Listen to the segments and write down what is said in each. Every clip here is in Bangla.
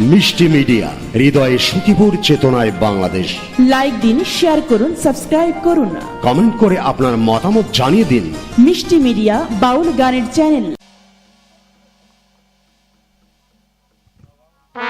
মিষ্টি মিডিয়া হৃদয়ে সুখীপুর চেতনায় বাংলাদেশ। লাইক দিন শেয়ার করুন সাবস্ক্রাইব করুন। কমেন্ট করে আপনার মতামত জানিয়ে দিন। মিষ্টি মিডিয়া বাউল গানের চ্যানেল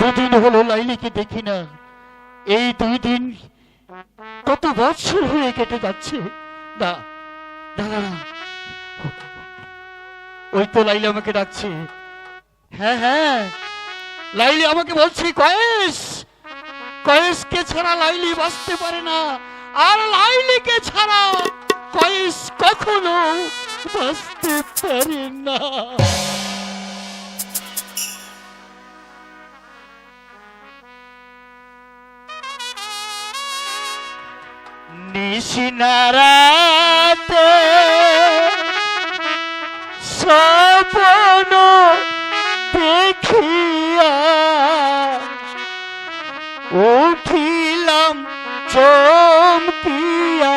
দুদিন হলো লাইলিকে দেখি না। এই দুই দিন কত বছর হয়ে কেটে যাচ্ছে। না না না, না। ওই তো লাইলি আমাকে ডাকছে। হ্যাঁ হ্যাঁ। লাইলি আমাকে বলছে, কয়েস, কয়েসকে ছাড়া লাইলি বাঁচতে পারে না। আর লাইলিকে ছাড়া কয়েস কখনো বাঁচতে পারে না। নিশিনারাতে স্বপ্ন দেখিয়া উঠিলাম চমকিয়া।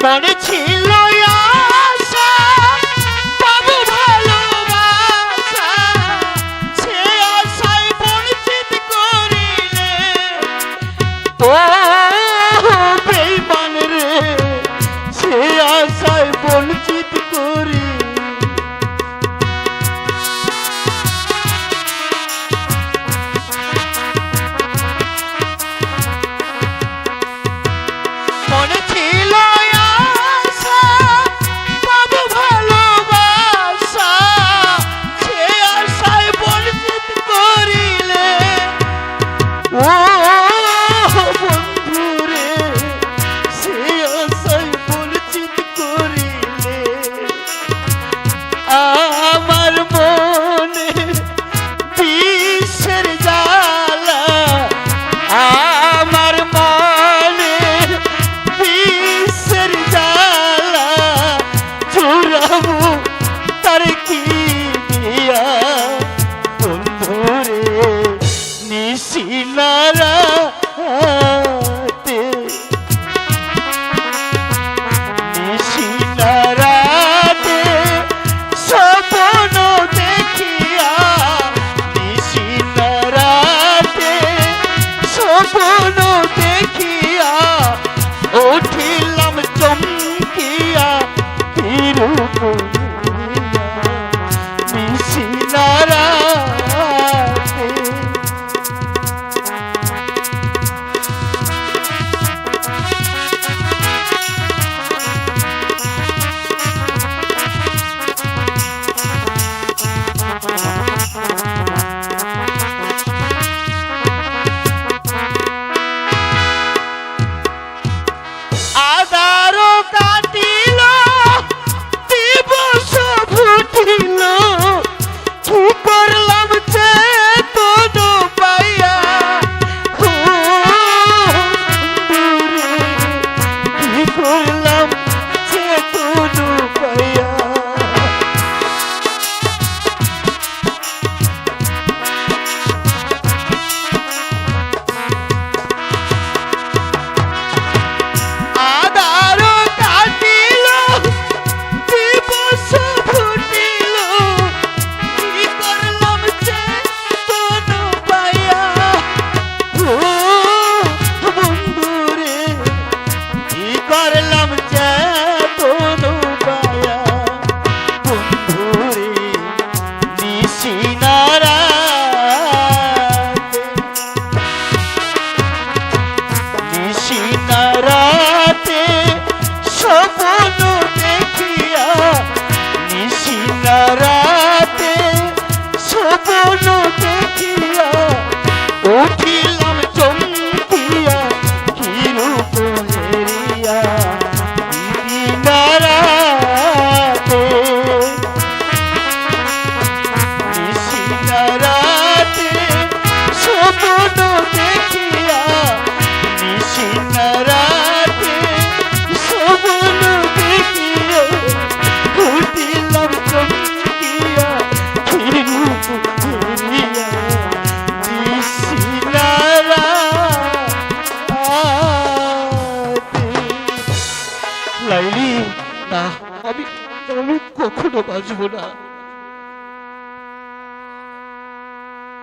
把你亲了。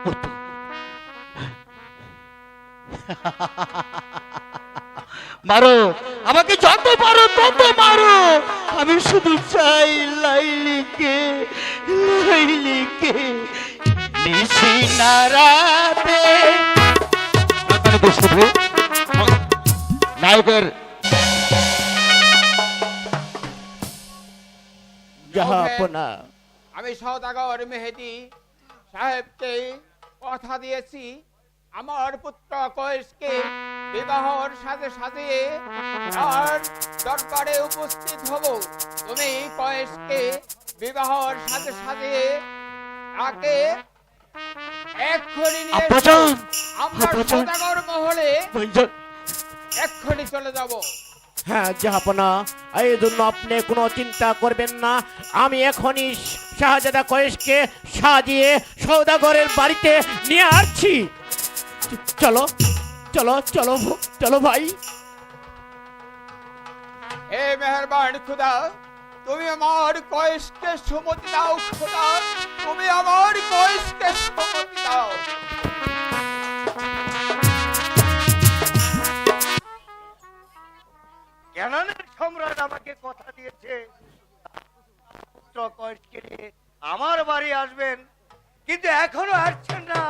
মতো। মারো। আমাকে যত পারো তত মারো। আমি শুধু চাই লাইলিকে লাইলিকে। নিশি নারাতে নায়কের জাহাপনা আমি সৌদাগর মেহেদি সাহেবকে কথা দিয়েছি। আমার পুত্র কয়েসকে বিবাহর সাথে সাথে তার দরবারে উপস্থিত হব। তুমি কয়েসকে বিবাহর সাথে সাথে তাকে এক্ষুনি নিয়ে আমরা আব্বাজান। মহলে এক্ষুনি চলে যাব। হ্যাঁ জাহাপনা এই জন্য আপনি কোনো চিন্তা করবেন না। আমি এখনই শাহজাদা কয়েসকে সাজিয়ে সৌদাগরের বাড়িতে নিয়ে আসছি। চলো চলো চলো চলো ভাই। হে মেহরবান খুদা, তুমি আমার কয়েসকে সুমতি দাও খুদা, তুমি আমার কয়েসকে সুমতি দাও। জ্ঞানের সম্রাট আমাকে কথা দিয়েছে আমার বাড়ি আসবেন, কিন্তু এখনও আসছেন না।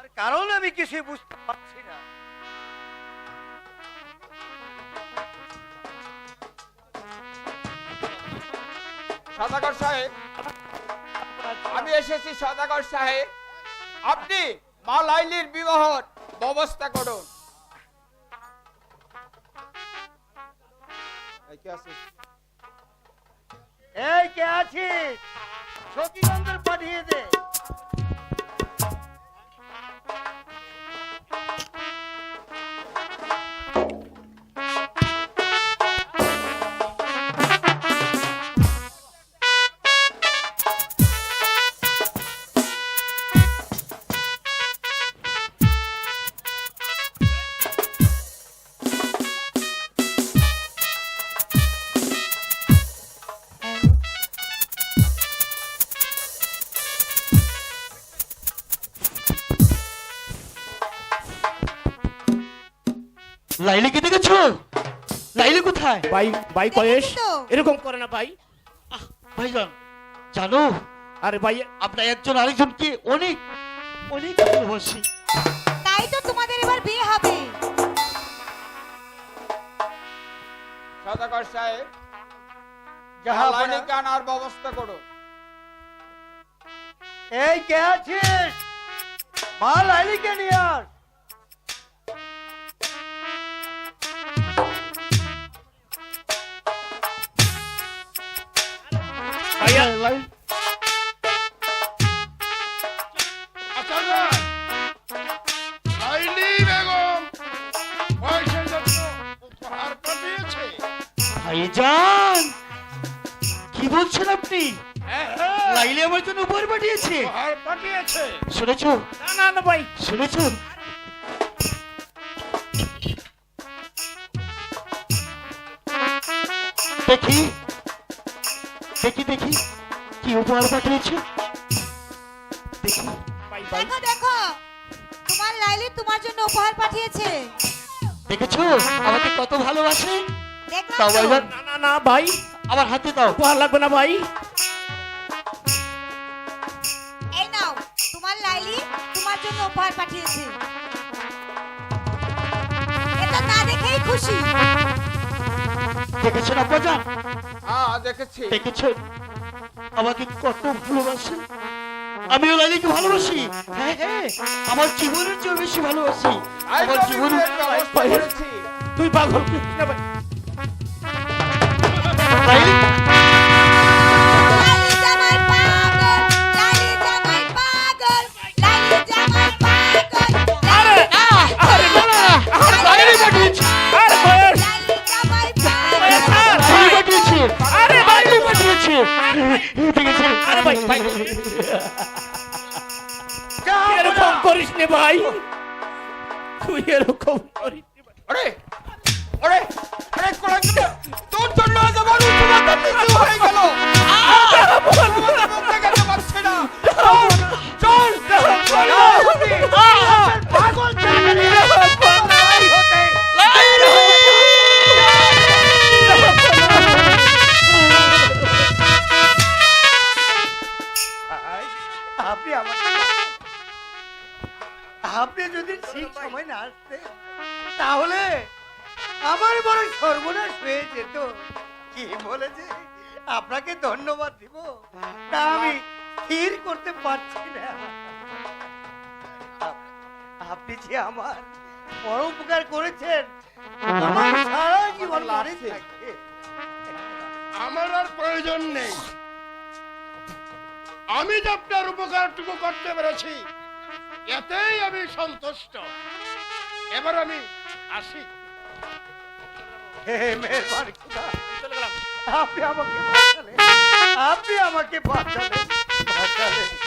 আর কারণ আমি কিছুই বুঝতে পারছি না। আমি এসেছি সদাগর সাহেব। আপনি মা লাইলির বিবাহর ব্যবস্থা করুন। কে আছিস? এই কে আছিস? সতীগঞ্জের পাঠিয়ে দে। লাইলিকে দেখেছ? লাইলি কোথায়? ভাই ভাই কয়েস এরকম করে না ভাই। ভাইজান জানো? আরে ভাই আমরা একজন আরেকজনকে অনেক অনেক ভালোবাসি। তাই তো তোমাদের এবার বিয়ে হবে। সদাগর সাহেব যাহা লাইলিকে আনার ব্যবস্থা করো। এই কে আছিস? মা লাইলিকে নিয়ে আস। ভাইজান কি বলছেন আপনি? হ্যাঁ, আমার জন্য উপহার পাঠিয়েছে শুনেছো না না না ভাই শুনেছো দেখি। দেখি দেখি। কি উপহার পাঠিয়েছে? দেখি। দেখো দেখো। তোমার লাইলি তোমার জন্য উপহার পাঠিয়েছে। দেখেছ? আমাকে কত ভালোবাসে। দেখলাম এবার না না না ভাই। আমার হাতে দাও। উপহার লাগবে না ভাই। এই নাও তোমার লাইলি তোমার জন্য উপহার পাঠিয়েছে। এটা না দেখেই খুশি। দেখেছেন আব্বাজান হ্যাঁ দেখেছি। দেখেছেন? আমাকে কত ভালোবাসে আমিও আগে ভালোবাসি। হ্যাঁ হ্যাঁ আমার জীবনের চেয়ে বেশি ভালোবাসি। আমার আমি জীবনের তুই পাগল। ভাই আরে ভাই ভাই এরকম করিস নে ভাই তুই এরকম করিস। ওরে ওরে আরে কোলাঙ্গার তোর জন্য আজ আমার উপমাটা নিচু হয়ে গেল পাগল আমার। বড় উপকার করেছেন। আমার সারা জীবন মনে আমার আর প্রয়োজন নেই। আমি যে আপনার উপকারটুকু করতে পেরেছি এতেই আমি সন্তুষ্ট। এবার আমি আসি। হে মেহরবান খুদা। আপনি আমাকে বাঁচালেন। আপনি আমাকে বাঁচালেন। বাঁচালেন।